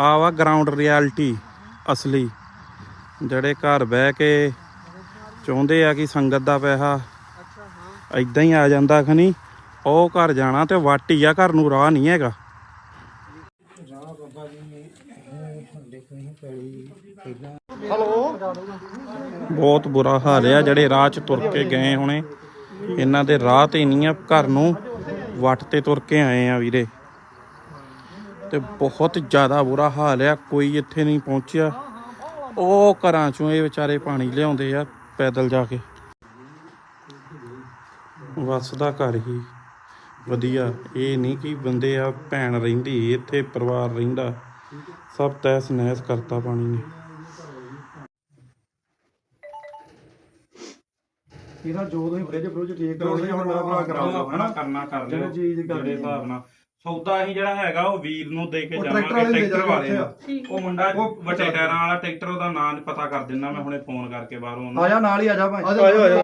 ਆ ਵਾ ground reality ਅਸਲੀ। ਜਿਹੜੇ ਘਰ ਬਹਿ ਕੇ ਚਾਹੁੰਦੇ ਆ ਕਿ ਸੰਗਤ ਦਾ ਪੈਸਾ ਇਦਾਂ ਹੀ ਆ ਜਾਂਦਾ ਖਣੀ ਉਹ ਘਰ ਜਾਣਾ ਤੇ ਵਾਟੀ ਆ ਘਰ ਨੂੰ ਰਾਹ ਨਹੀਂ ਹੈਗਾ। ਬਹੁਤ ਬੁਰਾ ਹਾਲ ਆ ਜਿਹੜੇ ਰਾਹ 'ਚ ਤੁਰ ਕੇ ਗਏ ਹੁਣੇ ਇਹਨਾਂ ਦੇ ਰਾਹ ਤੇ ਨਹੀਂ ਆ ਘਰ ਨੂੰ ਵੱਟ ਤੇ ਤੁਰ ਕੇ ਆਏ ਆ ਵੀਰੇ। ਤੇ ਬਹੁਤ ਜ਼ਿਆਦਾ ਬੁਰਾ ਹਾਲ ਆ ਕੋਈ ਇੱਥੇ ਨਹੀਂ ਪਹੁੰਚਿਆ। ਉਹ ਘਰਾਂ ਚੋਂ ਇਹ ਵਿਚਾਰੇ ਪਾਣੀ ਲਿਆਉਂਦੇ ਆ ਪੈਦਲ ਜਾ ਕੇ। ਵਸਦਾ ਘਰ ਹੀ ਵਧੀਆ। ਇਹ ਨਹੀਂ ਕਿ ਬੰਦੇ ਆ ਭੈਣ ਰਹਿੰਦੀ ਇੱਥੇ ਪਰਿਵਾਰ ਰਹਿੰਦਾ। ਸਭ ਤੈਸ ਨਹਿਸ ਕਰਤਾ ਪਾਣੀ ਨੇ। ਇਹਦਾ ਜੋ ਤੁਸੀਂ ਫ੍ਰਿਜ ਫ੍ਰਿਜ ਠੀਕ ਕਰਾਉਣੀ ਹੁਣ ਮੇਰਾ ਭਰਾ ਕਰਾ ਦਿਓ ਹਨਾ ਕਰਨਾ ਕਰ ਲਿਓ। ਜਿਹੜੇ ਹਿਸਾਬ ਨਾਲ ਸੌਦਾ ਅਸੀਂ ਜਿਹੜਾ ਹੈਗਾ ਉਹ ਵੀਰ ਨੂੰ ਦੇ ਕੇ ਉਹ ਜਾਵਾਂਗੇ ਟਰੈਕਟਰ ਵਾਲੇ ਦੇ ਟਰੈਕਟਰ ਵਾਲੇ। ਉਹ ਮੁੰਡਾ ਉਹ ਵੱਡੇ ਟਾਇਰਾਂ ਵਾਲਾ ਟਰੈਕਟਰ ਉਹਦਾ ਨਾਂ ਪਤਾ ਕਰ ਦਿੰਦਾ ਮੈਂ ਹੁਣੇ ਫੋਨ ਕਰਕੇ ਬਾਹਰੋਂ ਉਹਨੂੰ। ਆ ਜਾ ਨਾਲ ਹੀ ਆ ਜਾ ਭਾਈ। ਆਜਾ ਆਜਾ